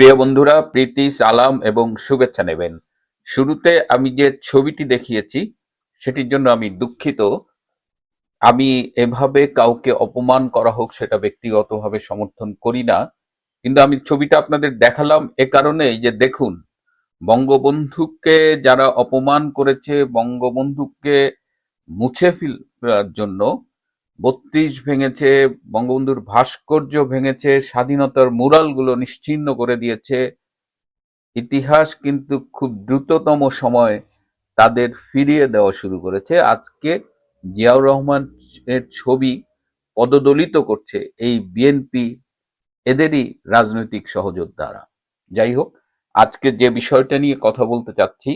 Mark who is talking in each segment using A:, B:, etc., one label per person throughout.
A: প্রিয় বন্ধুরা, প্রীতি, সালাম এবং শুভেচ্ছা নেবেন। শুরুতে আমি যে ছবিটি দেখিয়েছি, সেটির জন্য আমি দুঃখিত। আমি এভাবে কাউকে অপমান করা হোক, সেটা ব্যক্তিগতভাবে সমর্থন করি না। কিন্তু আমি ছবিটা আপনাদের দেখালাম এ কারণেই যে দেখুন, বঙ্গবন্ধুকে যারা অপমান করেছে, বঙ্গবন্ধুকে মুছে ফেলার জন্য বত্রিশ ভেঙেছে, বঙ্গবন্ধুর ভাস্কর্য ভেঙেছে, স্বাধীনতার মুরালগুলো নিশ্চিহ্ন করে দিয়েছে। ইতিহাস কিন্তু খুব দ্রুততম সময় তাদের ফিরিয়ে দেওয়া শুরু করেছে। আজকে জিয়াউর রহমান এর ছবি পদদলিত করছে এই বিএনপি এদেরই রাজনৈতিক সহযোদ্ধারা। যাই হোক, আজকে যে বিষয়টা নিয়ে কথা বলতে চাচ্ছি,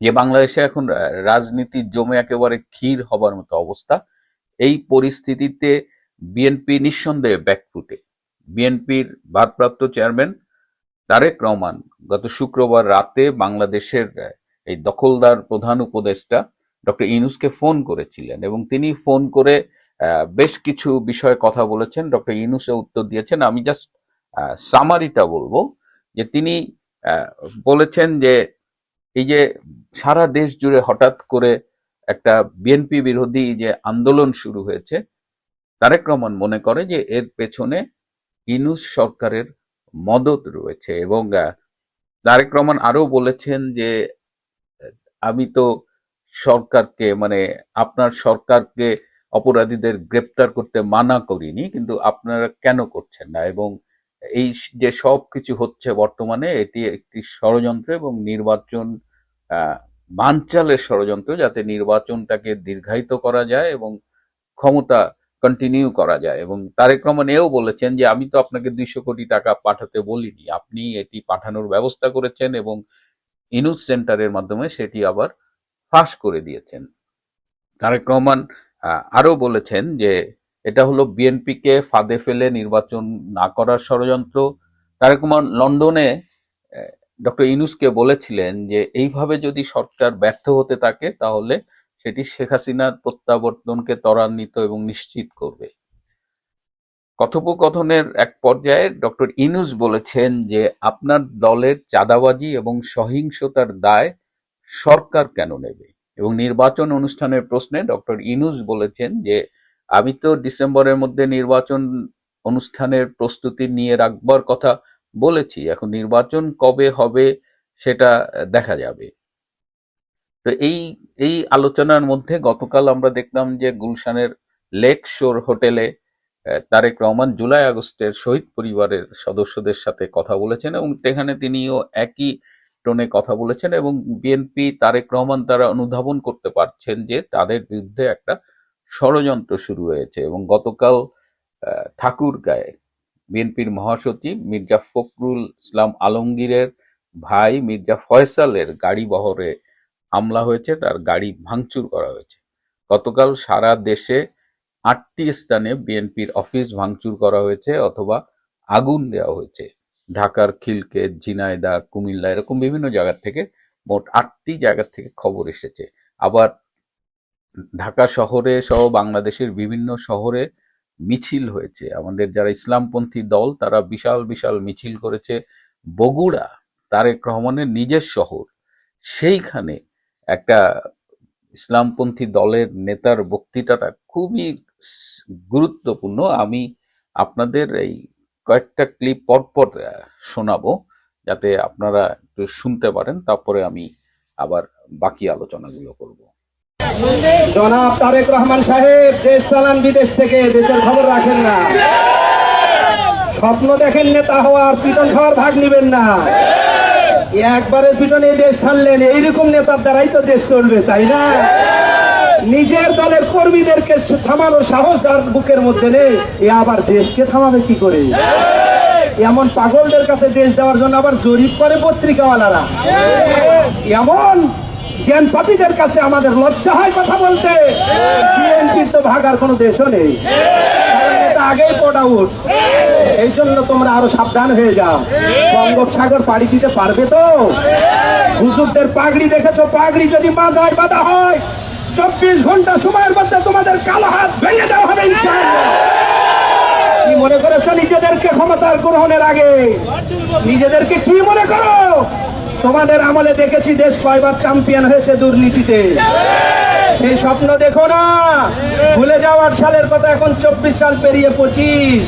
A: যে বাংলাদেশে এখন রাজনীতি জমে একেবারে ক্ষীর হবার মতো অবস্থা। এই পরিস্থিতিতে বিএনপি নিঃসন্দেহে ব্যাকফুটে। বিএনপির ভারপ্রাপ্ত চেয়ারম্যান তারেক রহমান গত শুক্রবার রাতে বাংলাদেশের এই দখলদার প্রধান উপদেষ্টা ডক্টর ইনুসকে ফোন করেছিলেন এবং তিনি ফোন করে বেশ কিছু বিষয়ে কথা বলেছেন। ডক্টর ইনুসে উত্তর দিয়েছেন। আমি জাস্ট সামারিটা বলব যে তিনি বলেছেন যে এই যে সারা দেশ জুড়ে হঠাৎ করে একটা বিএনপি বিরোধী যে আন্দোলন শুরু হয়েছে, তারেক রহমান মনে করে যে এর পেছনে ইনুস সরকারের মদত রয়েছে এবং তারেক রহমান আরও বলেছেন যে, আমি তো সরকারকে মানে আপনার সরকারকে অপরাধীদের গ্রেপ্তার করতে মানা করিনি, কিন্তু আপনারা কেন করছেন না? এবং এই যে সব কিছু হচ্ছে বর্তমানে, এটি একটি ষড়যন্ত্র এবং নির্বাচন বানচালের ষড়যন্ত্র যাতে নির্বাচনটাকে দীর্ঘায়িত করা যায় এবং ক্ষমতা কন্টিনিউ করা যায়। এবং তারেক রহমান এও বলেছেন যে আমি তো আপনাকে দুইশো কোটি টাকা পাঠাতে বলিনি। আপনি এটি পাঠানোর ব্যবস্থা করেছেন এবং ইনুস সেন্টারের মাধ্যমে সেটি আবার ফাঁস করে দিয়েছেন। তারেক রহমান আহ, আরও বলেছেন যে এটা হলো বিএনপিকে ফাঁদে ফেলে নির্বাচন না করার ষড়যন্ত্র। তারেক রহমান লন্ডনে ডক্টর ইনুসকে বলেছিলেন যে, এইভাবে যদি সরকার ব্যর্থ হতে থাকে, তাহলে সেটি শেখ হাসিনার প্রত্যাবর্তনকে ত্বরান্বিত এবং নিশ্চিত করবে। কথোপকথনের এক পর্যায়ে ডক্টর ইনুস বলেছেন যে, আপনার দলের চাঁদাবাজি এবং সহিংসতার দায় সরকার কেন নেবে? এবং নির্বাচন অনুষ্ঠানের প্রশ্নে ডক্টর ইনুস বলেছেন যে, আমি তো ডিসেম্বরের মধ্যে নির্বাচন অনুষ্ঠানের প্রস্তুতি নিয়ে রাখবার কথা বলেছি এখন নির্বাচন কবে হবে সেটা দেখা যাবে। তো এই এই আলোচনার মধ্যে গতকাল আমরা দেখলাম যে গুলশানের লেক শোর হোটেলে তারেক রহমান জুলাই আগস্টের শহীদ পরিবারের সদস্যদের সাথে কথা বলেছেন এবং সেখানে তিনিও একই টোনে কথা বলেছেন এবং বিএনপি তারেক রহমান তারা অনুধাবন করতে পারছেন যে তাদের বিরুদ্ধে একটা ষড়যন্ত্র শুরু হয়েছে এবং গতকাল আহ, ঠাকুরগাঁয়ে বিএনপির মহাসচিব মির্জা ফখরুল ইসলাম আলমগীরের ভাই মির্জা ফয়সালের গাড়ি বহরে হামলা হয়েছে, তার গাড়ি ভাঙচুর করা হয়েছে। গতকাল সারা দেশে আটটি স্থানে বিএনপির অফিস ভাঙচুর করা হয়েছে অথবা আগুন দেওয়া হয়েছে। ঢাকার খিলকেত ঝিনাইদা, কুমিল্লা এরকম বিভিন্ন জায়গা থেকে মোট আটটি জায়গা থেকে খবর এসেছে। আবার ঢাকা শহরে সহ বাংলাদেশের বিভিন্ন শহরে মিছিল হয়েছে। আমাদের যারা ইসলামপন্থী দল, তারা বিশাল বিশাল মিছিল করেছে বগুড়া, তারেক রহমানের নিজের শহর। সেইখানে একটা ইসলামপন্থী দলের নেতার বক্তৃতাটা খুবই গুরুত্বপূর্ণ। আমি আপনাদের এই কয়েকটা ক্লিপ পরপর শোনাবো, যাতে আপনারা একটু শুনতে পারেন। তারপরে আমি আবার বাকি আলোচনাগুলো করব।
B: জনাব তারেক রহমান সাহেব, দেশ চালান বিদেশ থেকে, দেশের খবর রাখেন না। স্বপ্ন দেখেন নেতা হওয়ার, পিটন খাওয়ার ভাগ নিবেন না। একবারের পিটনে দেশ ছাড়লেন, এইরকম নেতার দ্বারাই তো দেশ চলবে, তাই না? নিজের দলের কর্মীদেরকে থামানোর সাহস আর বুকের মধ্যে নেই, এ আবার দেশকে থামাবে কি করে? এমন পাগলদের কাছে দেশ দেওয়ার জন্য আবার জরিপ করে পত্রিকাওয়ালারা। এমন জ্ঞান পাপীদের কাছে আমাদের লজ্জা হয় কথা বলতে। বিএনপির তো ভাগার কোনো দেশও নেই। আগেই পট এই জন্য তোমরা আরও সাবধান হয়ে যাও। বঙ্গোপসাগর পাড়ি দিতে পারবে তো? হুজুরদের পাগড়ি দেখেছ? পাগড়ি যদি মাজায় বাঁধা হয়, চব্বিশ ঘণ্টা সময়ের মধ্যে তোমাদের কালো হাত ভেঙে দেওয়া হবে কি মনে করেছ নিজেদেরকে ক্ষমতার গ্রহণের আগে? নিজেদেরকে কি মনে করো? তোমাদের আমলে দেখেছি দেশ কয়বার চ্যাম্পিয়ন হয়েছে দুর্নীতিতে। সেই স্বপ্ন দেখো না। ভুলে যাওয়ার সালের কথা এখন চব্বিশ সাল পেরিয়ে পঁচিশ।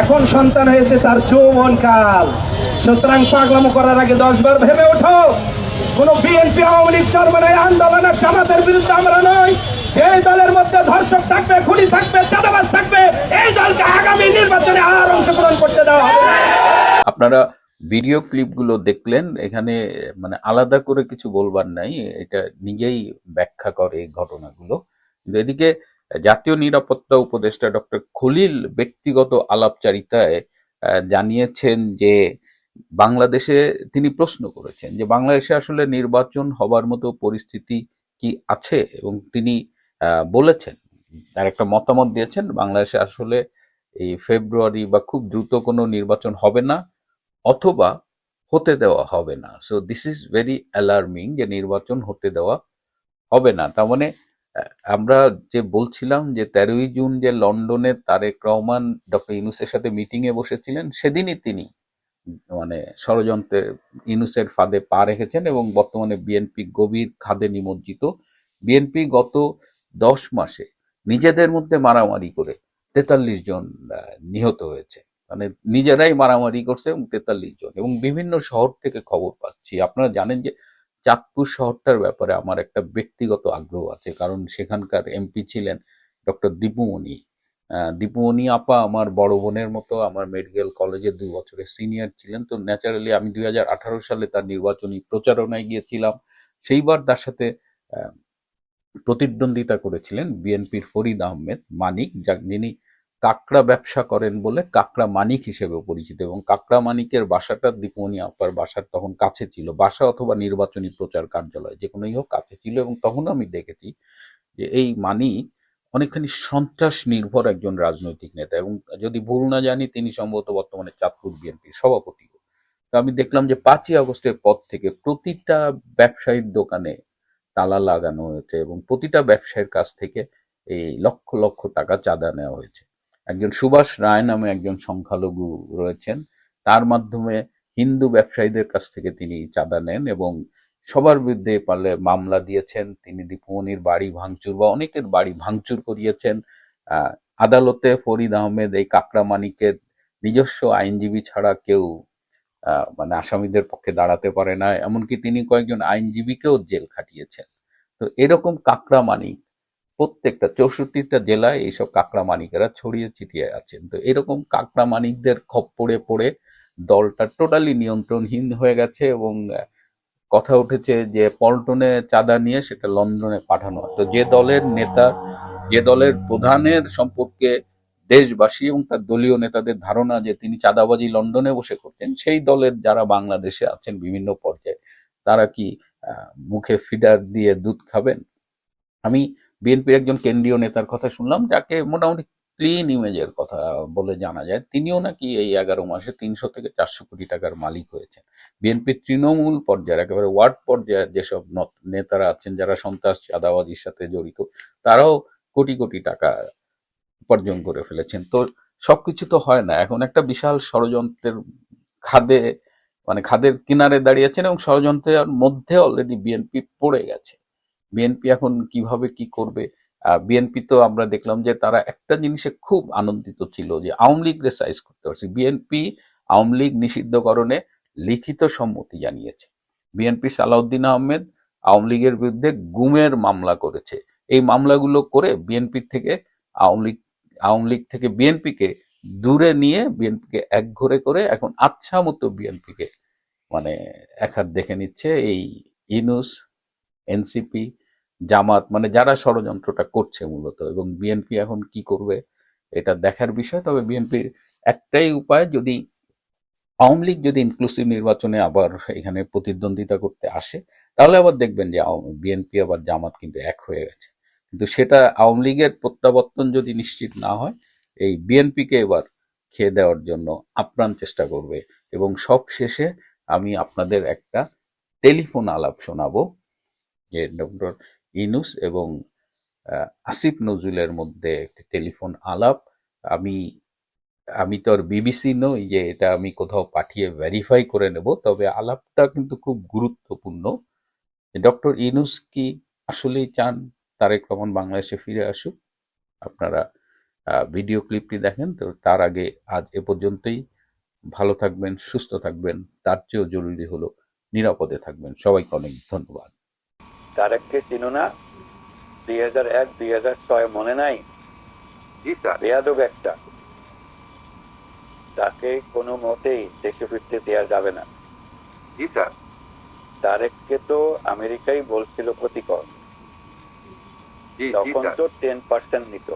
B: এখন সন্তান হয়েছে তার যৌবন কাল। সুতরাং পাগলামো করার আগে দশ বার ভেবে ওঠো, কোন বিএনপি, আওয়ামী লীগ চরমানের আন্দোলনের জামাতের বিরুদ্ধে আমরা নই। যে দলের মধ্যে ধর্ষক থাকবে, খুনি থাকবে, চাঁদাবাজ থাকবে, এই দলকে আগামী নির্বাচনে আর অংশগ্রহণ করতে দেওয়া
A: আপনারা ভিডিও ক্লিপগুলো দেখলেন, এখানে মানে আলাদা করে কিছু বলবার নাই, এটা নিজেই ব্যাখ্যা করে এই ঘটনাগুলো। কিন্তু এদিকে জাতীয় নিরাপত্তা উপদেষ্টা ডক্টর খলিল ব্যক্তিগত আলাপচারিতায় জানিয়েছেন যে বাংলাদেশে তিনি প্রশ্ন করেছেন যে বাংলাদেশে আসলে নির্বাচন হবার মতো পরিস্থিতি কি আছে? এবং তিনি বলেছেন, তার একটা মতামত দিয়েছেন, বাংলাদেশে আসলে এই ফেব্রুয়ারি বা খুব দ্রুত কোনো নির্বাচন হবে না অথবা হতে দেওয়া হবে না। So this is very alarming যে নির্বাচন হতে দেওয়া হবে না। তার মানে আমরা যে বলছিলাম যে তেরোই জুন যে লন্ডনে তারেক রহমান, ডক্টর ইউনুসের সাথে মিটিংয়ে বসেছিলেন, সেদিনই তিনি মানে ষড়যন্ত্রের ইউনুসের ফাঁদে পা রেখেছেন এবং বর্তমানে বিএনপি গভীর খাদে নিমজ্জিত। বিএনপি গত দশ মাসে নিজেদের মধ্যে মারামারি করে তেতাল্লিশ জন নিহত হয়েছে। মানে নিজেরাই মারামারি করছে এবং তেতাল্লিশ জন এবং বিভিন্ন শহর থেকে খবর পাচ্ছি। আপনারা জানেন যে চাঁদপুর শহরটার ব্যাপারে আমার একটা ব্যক্তিগত আগ্রহ আছে, কারণ সেখানকার এমপি ছিলেন ডক্টর দীপুমণি। দীপুমণি আপা আমার বড় বোনের মতো, আমার মেডিকেল কলেজে দুই বছরের সিনিয়র ছিলেন। তো ন্যাচারালি আমি দুই হাজার আঠারো সালে তার নির্বাচনী প্রচারণায় গিয়েছিলাম। সেইবার তার সাথে প্রতিদ্বন্দ্বিতা করেছিলেন বিএনপির ফরিদ আহমেদ, মানিক, যা যিনি কাকড়া ব্যবসা করেন বলে কাকড়া মানিক হিসেবে পরিচিত এবং কাকড়া মানিকের বাসাটা দীপমণি আপার বাসার তখন কাছে ছিল, বাসা অথবা নির্বাচনী প্রচার কার্যালয়, যে কোনোই হোক কাছে ছিল এবং তখন আমি দেখেছি যে এই মানিক অনেকখানি সন্ত্রাস নির্ভর একজন রাজনৈতিক নেতা এবং যদি ভুল না জানি তিনি সম্ভবত বর্তমানে চাঁদপুর বিএনপির সভাপতি। তো আমি দেখলাম যে পাঁচই আগস্টের পর থেকে প্রতিটা ব্যবসায়ীর দোকানে তালা লাগানো হয়েছে এবং প্রতিটা ব্যবসায়ীর কাছ থেকে এই লক্ষ লক্ষ টাকা চাঁদা নেওয়া হয়েছে। একজন সুভাষ রায় নামে একজন সংখ্যালঘু রয়েছেন। তার মাধ্যমে হিন্দু ব্যবসায়ীদের কাছ থেকে তিনি চাঁদা নেন এবং সবার বিরুদ্ধে পারলে মামলা দিয়েছেন। তিনি দীপমণির বাড়ি ভাঙচুর বা অনেকের বাড়ি ভাঙচুর করিয়েছেন। আদালতে ফরিদ আহমেদ এই কাকড়া মানিকের নিজস্ব আইনজীবী ছাড়া কেউ মানে আসামিদের পক্ষে দাঁড়াতে পারে না। এমনকি তিনি কয়েকজন আইনজীবীকেও জেল খাটিয়েছেন। তো এরকম কাকড়া মানিক প্রত্যেকটা চৌষট্টিটা জেলায় এইসব কাকড়া মানিকেরা ছড়িয়ে ছিটিয়ে আছেন। তো এরকম কাকড়া মানিকদের খপ্পরে পড়ে দলটা টোটালি নিয়ন্ত্রণহীন হয়ে গেছে এবং কথা উঠেছে যে পল্টনে চাঁদা নিয়ে সেটা লন্ডনে পাঠানো তো যে দলের নেতা, যে দলের প্রধানের সম্পর্কে দেশবাসী এবং তার দলীয় নেতাদের ধারণা যে তিনি চাঁদাবাজি লন্ডনে বসে করতেন, সেই দলের যারা বাংলাদেশে আছেন বিভিন্ন পর্যায়ে, তারা কি মুখে ফিডার দিয়ে দুধ খাবেন? আমি বিএনপির একজন কেন্দ্রীয় নেতার কথা শুনলাম, যাকে মোটামুটি ক্লিন ইমেজের কথা বলে জানা যায়। তিনিও নাকি এই এগারো মাসে তিনশো থেকে চারশো কোটি টাকার মালিক হয়েছেন। বিএনপির তৃণমূল পর্যায়ের, একেবারে ওয়ার্ড পর্যায়ের যেসব নত- নেতারা আছেন, যারা সন্ত্রাস, চাঁদাবাজির সাথে জড়িত, তারাও কোটি কোটি টাকা উপার্জন করে ফেলেছেন। তো সবকিছু তো হয় না। এখন একটা বিশাল ষড়যন্ত্রের খাদে মানে খাদের কিনারে দাঁড়িয়েছেন এবং ষড়যন্ত্রের মধ্যে অলরেডি বিএনপি পড়ে গেছে। বিএনপি এখন কীভাবে কি করবে? বিএনপি তো আমরা দেখলাম যে তারা একটা জিনিসে খুব আনন্দিত ছিল যে আওয়ামী লীগ সাইজ করতে পারছে। বিএনপি আওয়ামী লীগ নিষিদ্ধকরণে লিখিত সম্মতি জানিয়েছে। বিএনপি সালাউদ্দিন আহমেদ আওয়ামী লীগের বিরুদ্ধে গুমের মামলা করেছে। এই মামলাগুলো করে বিএনপি থেকে আওয়ামী লীগ আওয়ামী লীগ থেকে বিএনপিকে দূরে নিয়ে বিএনপিকে একঘরে করে এখন আচ্ছা মতো বিএনপিকে মানে এক হাত দেখে নিচ্ছে। এই ইনুস এনসিপি জামাত মানে যারা ষড়যন্ত্রটা করছে মূলত, এবং বিএনপি এখন কি করবে এটা দেখার বিষয়। তবে বিএনপির একটাই উপায়, যদি আওয়ামী লীগ যদি ইনক্লুসিভ নির্বাচনে আবার এখানে প্রতিদ্বন্দ্বিতা করতে আসে, তাহলে আবার দেখবেন যে বিএনপি আবার জামাত কিন্তু এক হয়ে গেছে। কিন্তু সেটা আওয়ামী লীগের প্রত্যাবর্তন যদি নিশ্চিত না হয়, এই বিএনপিকে এবার খেয়ে দেওয়ার জন্য আপ্রাণ চেষ্টা করবে। এবং সব শেষে আমি আপনাদের একটা টেলিফোন আলাপ শোনাবো, যে ডক্টর ইনুস এবং আসিফ নজরুলের মধ্যে একটি টেলিফোন আলাপ। আমি আমি তো আর বিবিসি নই যে এটা আমি কোথাও পাঠিয়ে ভেরিফাই করে নেব, তবে আলাপটা কিন্তু খুব গুরুত্বপূর্ণ। ডক্টর ইনুস কি আসলেই চান তারেক রহমান বাংলাদেশে ফিরে আসুক? আপনারা ভিডিও ক্লিপটি দেখেন, তো তার আগে আজ এ পর্যন্তই। ভালো থাকবেন, সুস্থ থাকবেন, তার চেয়েও জরুরি হলো নিরাপদে থাকবেন। সবাইকে অনেক ধন্যবাদ।
C: তারেককে চিনো না? দুই হাজার এক দুই হাজার ছয় মনে নাই? বেয়াদব একটা। তাকে কোনো মতেই দেশে ফিরতে দেওয়া যাবে না।
D: জি স্যার।
C: তারেককে তো আমেরিকাই বলছিল ক্ষতিকর তখন তো টেন পার্সেন্ট নিত।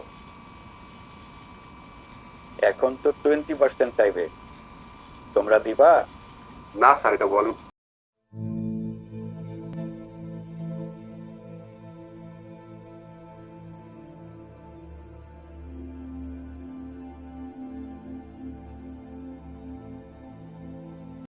C: এখন তো টোয়েন্টি পার্সেন্ট চাইবে। তোমরা দিবা?
D: না স্যার এটা বলেন।